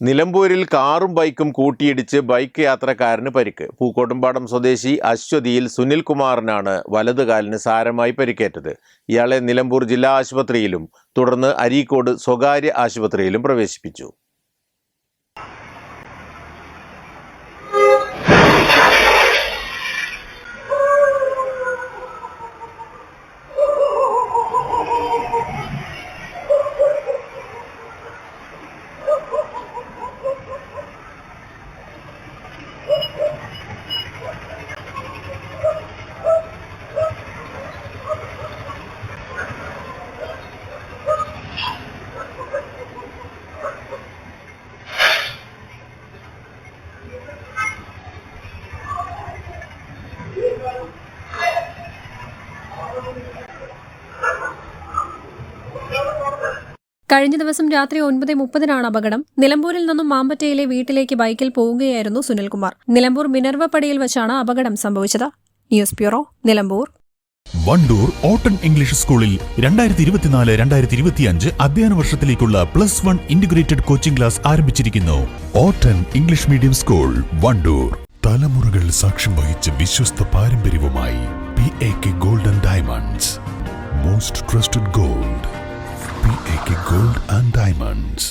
നിലമ്പൂരിൽ കാറും ബൈക്കും കൂട്ടിയിടിച്ച് ബൈക്ക് യാത്രക്കാരന് പരിക്ക്. പൂക്കോട്ടുംപാടം സ്വദേശി അശ്വതിയിൽ സുനിൽകുമാറിനാണ് കുമാറിനാണ് വലത് സാരമായി പരിക്കേറ്റത്. ഇയാളെ നിലമ്പൂർ ജില്ലാ ആശുപത്രിയിലും തുടർന്ന് അരീക്കോട് സ്വകാര്യ ആശുപത്രിയിലും പ്രവേശിപ്പിച്ചു. കഴിഞ്ഞ ദിവസം രാത്രി ഒൻപത് മുപ്പതിനാണ് അപകടം. നിലമ്പൂരിൽ നിന്നും മാമ്പറ്റയിലെ വീട്ടിലേക്ക് ബൈക്കിൽ പോവുകയായിരുന്നു സുനിൽകുമാർ. നിലമ്പൂർ മിനർവപ്പടിയിൽ വെച്ചാണ് അപകടം സംഭവിച്ചത്. News bureau Nilambur. Wandoor ഓട്ടൺ English സ്കൂളിൽ രണ്ടായിരത്തി ഇരുപത്തിനാല് രണ്ടായിരത്തി ഇരുപത്തിയഞ്ച് അധ്യയന വർഷത്തിലേക്കുള്ള plus one integrated coaching class ആരംഭിച്ചിരിക്കുന്നു. ഓട്ടൺ ഇംഗ്ലീഷ് മീഡിയം സ്കൂൾ വണ്ടൂർ. തലമുറകൾ സാക്ഷ്യം വഹിച്ച വിശ്വസ്ത പാരമ്പര്യവുമായി P A K golden diamonds most trusted gold A K gold and diamonds